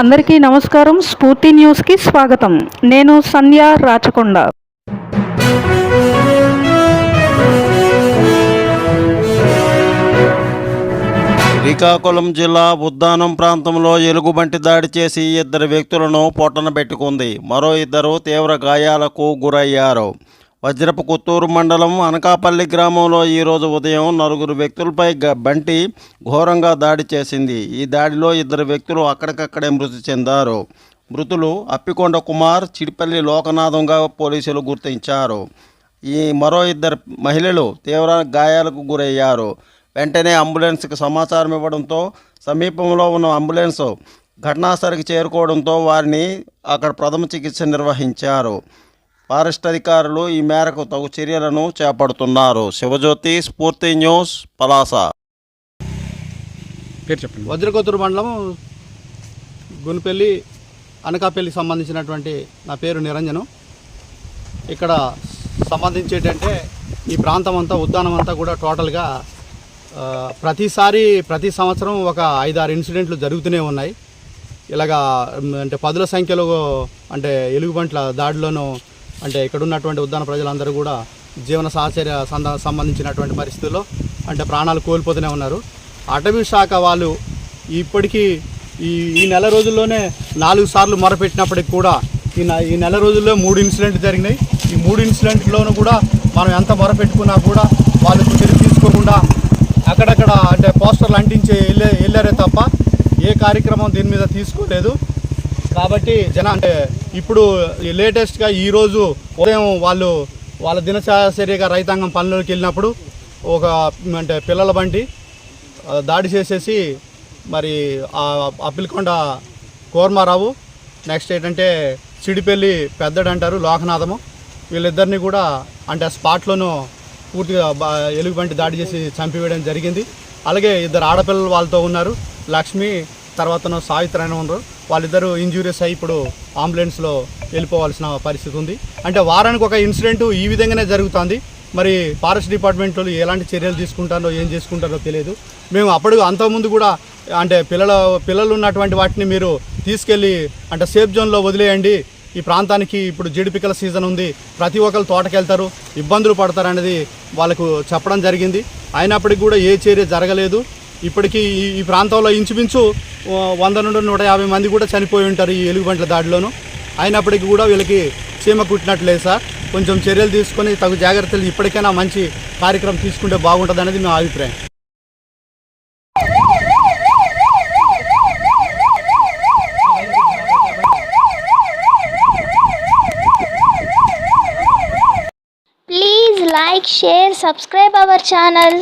అందరికీ నమస్కారం. స్ఫూర్తి న్యూస్కి స్వాగతం. నేను సంధ్య రాచకొండ. శ్రీకాకుళం జిల్లా ఉద్దానం ప్రాంతంలో ఎలుగుబంటి దాడి చేసి ఇద్దరు వ్యక్తులను పొట్టన పెట్టుకుంది. మరో ఇద్దరు తీవ్ర గాయాలకు గురయ్యారు. వజ్రపు కొత్తూరు మండలం అనకాపల్లి గ్రామంలో ఈరోజు ఉదయం నలుగురు వ్యక్తులపై బంటి ఘోరంగా దాడి చేసింది. ఈ దాడిలో ఇద్దరు వ్యక్తులు అక్కడికక్కడే మృతి చెందారు. మృతులు అప్పికొండ కుమార్ చిడిపల్లి లోకనాథంగా పోలీసులు గుర్తించారు. ఈ మరో ఇద్దరు మహిళలు తీవ్ర గాయాలకు గురయ్యారు. వెంటనే అంబులెన్స్కి సమాచారం ఇవ్వడంతో సమీపంలో ఉన్న అంబులెన్స్ ఘటనాస్థలికి చేరుకోవడంతో వారిని అక్కడ ప్రథమ చికిత్స నిర్వహించారు. ఫారెస్ట్ అధికారులు ఈ మేరకు తగు చర్యలను చేపడుతున్నారు. శివజ్యోతి స్ఫూర్తి న్యూస్ పలాస. పేరు చెప్పండి. వజ్రకొత్తూరు మండలం గునిపల్లి అనకాపల్లికి సంబంధించినటువంటి నా పేరు నిరంజను. ఇక్కడ సంబంధించేటంటే ఈ ప్రాంతం అంతా ఉద్యానం అంతా కూడా టోటల్గా ప్రతిసారి ప్రతి సంవత్సరం ఒక ఐదారు ఇన్సిడెంట్లు జరుగుతూనే ఉన్నాయి. ఇలాగా అంటే పదుల సంఖ్యలో అంటే ఎలుగుబంట్ల దాడిలోనూ అంటే ఇక్కడ ఉన్నటువంటి ఉద్యాన ప్రజలందరూ కూడా జీవన సాహచర్య సంబంధించినటువంటి పరిస్థితుల్లో అంటే ప్రాణాలు కోల్పోతూనే ఉన్నారు. అటవీ శాఖ వాళ్ళు ఇప్పటికీ ఈ ఈ నెల రోజుల్లోనే నాలుగు సార్లు మొరపెట్టినప్పటికి కూడా ఈ ఈ నెల రోజుల్లో మూడు ఇన్సిడెంట్ జరిగినాయి. ఈ మూడు ఇన్సిడెంట్లోనూ కూడా మనం ఎంత మొరపెట్టుకున్నా కూడా వాళ్ళు చర్య తీసుకోకుండా అక్కడక్కడ అంటే పోస్టర్లు అంటించి వెళ్ళే వెళ్ళారే తప్ప ఏ కార్యక్రమం దీని మీద తీసుకోలేదు. కాబట్టి జన అంటే ఇప్పుడు లేటెస్ట్గా ఈరోజు ఉదయం వాళ్ళు వాళ్ళ దినచర్యగా రైతాంగం పనులకు వెళ్ళినప్పుడు ఒక అంటే పిల్లల బండి దాడి చేసేసి మరి ఆ అప్పిలకొండ కోర్మారావు నెక్స్ట్ ఏంటంటే సిడిపెల్లి పెద్దడంటారు లోకనాథము. వీళ్ళిద్దరిని కూడా అంటే ఆ స్పాట్లోనూ పూర్తిగా ఎలుగుబంటి దాడి చేసి చంపివేయడం జరిగింది. అలాగే ఇద్దరు ఆడపిల్లలు వాళ్ళతో ఉన్నారు లక్ష్మి తర్వాత సావిత్రి అని ఉన్నారు. వాళ్ళిద్దరూ ఇంజూరియస్ అయ్యి ఇప్పుడు అంబులెన్స్లో వెళ్ళిపోవాల్సిన పరిస్థితి ఉంది. అంటే వారానికి ఒక ఇన్సిడెంట్ ఈ విధంగానే జరుగుతుంది. మరి ఫారెస్ట్ డిపార్ట్మెంట్ వాళ్ళు ఎలాంటి చర్యలు తీసుకుంటారో ఏం చేసుకుంటారో తెలియదు. మేము అప్పుడు అంతకుముందు కూడా అంటే పిల్లల పిల్లలు ఉన్నటువంటి వాటిని మీరు తీసుకెళ్ళి అంటే సేఫ్ జోన్లో వదిలేయండి. ఈ ప్రాంతానికి ఇప్పుడు జీడిపికల సీజన్ ఉంది. ప్రతి ఒక్కరు తోటకెళ్తారు. ఇబ్బందులు పడతారు అనేది వాళ్ళకు చెప్పడం జరిగింది. అయినప్పటికీ కూడా ఏ చర్య జరగలేదు. ఇప్పటికీ ఈ ప్రాంతంలో ఇంచుమించు వంద నుండి నూట యాభై మంది కూడా చనిపోయి ఉంటారు ఈ ఎలుగుబంట్ల దాడిలోను. అయినప్పటికీ కూడా వీళ్ళకి చీమ కుట్టినట్లేదు సార్. కొంచెం చర్యలు తీసుకొని తగు జాగ్రత్తలు ఇప్పటికైనా మంచి కార్యక్రమం తీసుకుంటే బాగుంటుంది అనేది మా అభిప్రాయం. Please like, share, subscribe our channel.